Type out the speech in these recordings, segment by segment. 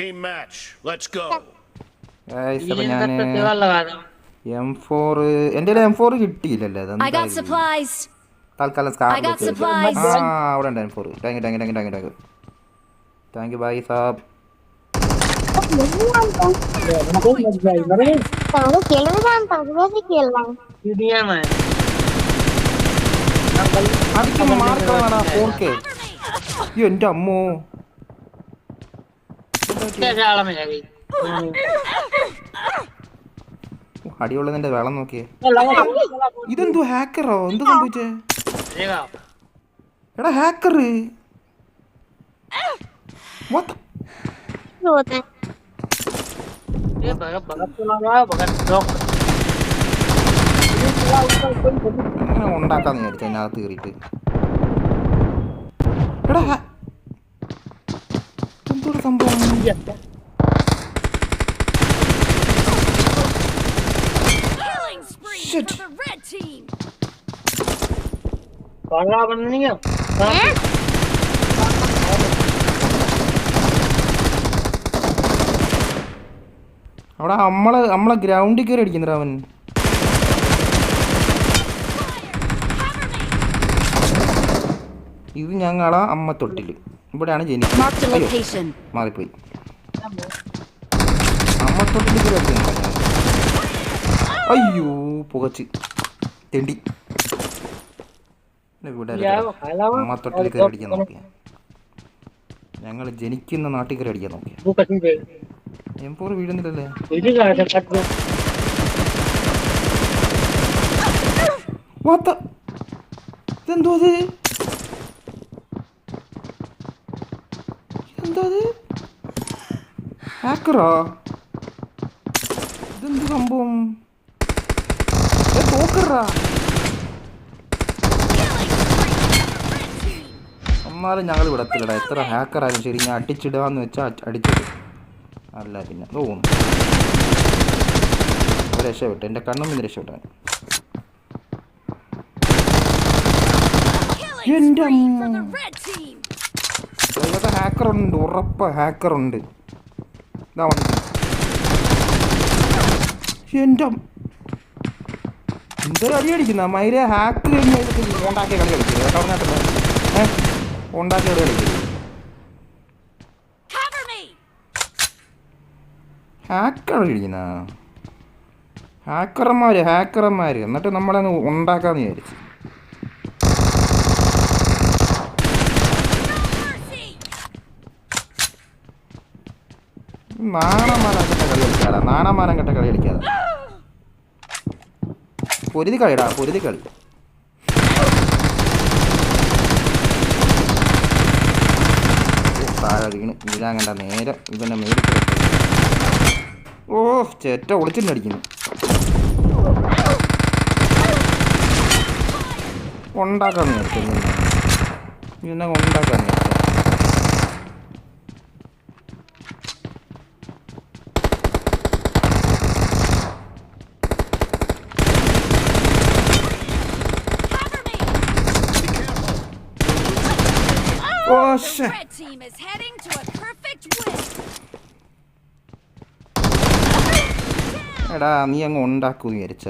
Team match. Let's go. അപ്പൊ കാര്യം M four എന്റെ എം ഫോർ കിട്ടിയില്ലല്ലേ I got supplies. തൽക്കാലം I got supplies. ആ അവിടെ ഉണ്ട് M four thank you thank you thank you thank you thank you thank you bye സാബ് അതിക്ക് മാർക്കാണ് ഫോർ കെ അയ്യോ അമ്മോ. അടിയുള്ളതിന്റെ വെള്ളം നോക്കിയേ. ഇതെന്തോ ഹാക്കറോ എന്ത് സംഭവിച്ചേ? എടാ ഹാക്കർ ഉണ്ടാക്കാന്ന് വിചാരിച്ചു അതിനകത്ത് കയറിയിട്ട്. എടാ ഹാ- ഇതെന്തോ ഒരു സംഭവം Killing spree Shit. for the red team. Eh? അവിടെ നമ്മളെ നമ്മളെ ഗ്രൗണ്ടിൽ കയറി അടിക്കുന്നടാ ഇത് ഞങ്ങളെ അമ്മ തൊട്ടിൽ ഇവിടെയാണ് ജനിക്കുന്നത് മാറിപ്പോയി. അമ്മ. തൊട്ടിൽ. അയ്യോ പുകച്ച്. തെണ്ടി. ഇവിടെ അമ്മ തൊട്ടിൽ കയറി അടിക്കാൻ നോക്കിയാ. ഞങ്ങൾ ജനിക്കുന്ന നാട്ടിൽ കയറി അടിക്കാൻ നോക്കിയാ. എംപോർ വീഴുന്നില്ലല്ലേ? വാത്ത? ഇതെന്തോ അത്? അത് ഹാക്കറാ ഇതെന്ത് സംഭവം? തോക്കറാ എന്നാലും ഞങ്ങൾ വിടത്തില്ലടാ എത്ര ഹാക്കറായാലും ശരി ഞാൻ അടിച്ചിടാന്ന് വെച്ചാൽ അടിച്ചിട്ട് അല്ല പിന്നെ തോന്നുന്നു രക്ഷപ്പെട്ടു. എന്റെ കണ്ണും പിന്നെ രക്ഷപ്പെട്ടു Killing അതിനകത്ത് ഹാക്കറുണ്ട്? ഉറപ്പ് ഹാക്കറുണ്ട്. ഇതാ എന്റെ അമ്മ. എന്തൊരു അടി അടിക്കുന്ന? മൈര ഹാക്ക് കഴിഞ്ഞ് കഴിഞ്ഞിട്ട് ഉണ്ടാക്കിയ കളി കളിക്കുന്നത് കേട്ടോ പറഞ്ഞിട്ടില്ല ഏഹ് ഉണ്ടാക്കിയ കളി ഹാക്കർ കളിക്കുന്ന ഹാക്കർമാർ ഹാക്കർമാർ എന്നിട്ട് നമ്മളങ്ങ് ഉണ്ടാക്കാന്ന് വിചാരിച്ചു. നാണമാനം കെട്ട കളി കളിക്കാതെ നാണമാനം കെട്ട കളി കളിക്കാതെ പൊരുതി കളിടാ പൊരുതി കളി. നേരെ ഇവനെ മേടി ഓ ചേറ്റ ഒളിച്ചിട്ടടിക്കുന്നു ഉണ്ടാക്കാൻ നിർത്തുന്നു ഇവനെ. ഉണ്ടാക്കാൻ വിചാരിച്ചു The red team is heading to a perfect win. എടാ നീ അങ്ങ് ഉണ്ടാക്കൂ വിചാരിച്ച.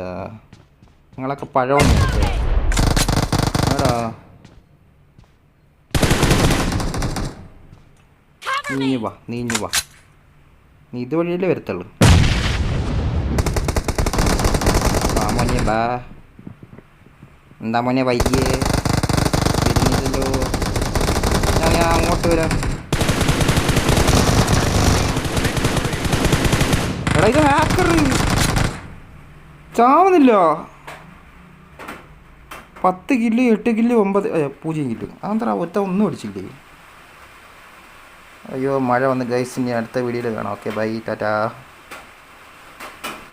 നിങ്ങളൊക്കെ എടാ. Cover നീ me. വാ നീ ഇഞ്ഞു വാ. നീ ഇതുവഴിയല്ലേ വരത്തുള്ളൂ? വാ മോനെ എന്താ മോനെ വൈകിയേ വരുന്നില്ലല്ലോ. ഞാൻ അങ്ങോട്ട് വരാം. എടാ ഇത് ഹാക്കർ ചാവുന്നില്ല? പത്ത് കില്ല് എട്ട് കില്ല് ഒമ്പത് പൂജ്യം കില്ല്. അതെന്താ ഒറ്റ ഒന്നും അടിച്ചില്ലേ? അയ്യോ മഴ വന്ന് ഗൈസ് ഇനി അടുത്ത വീഡിയോയിൽ കാണാം. Okay bye tata.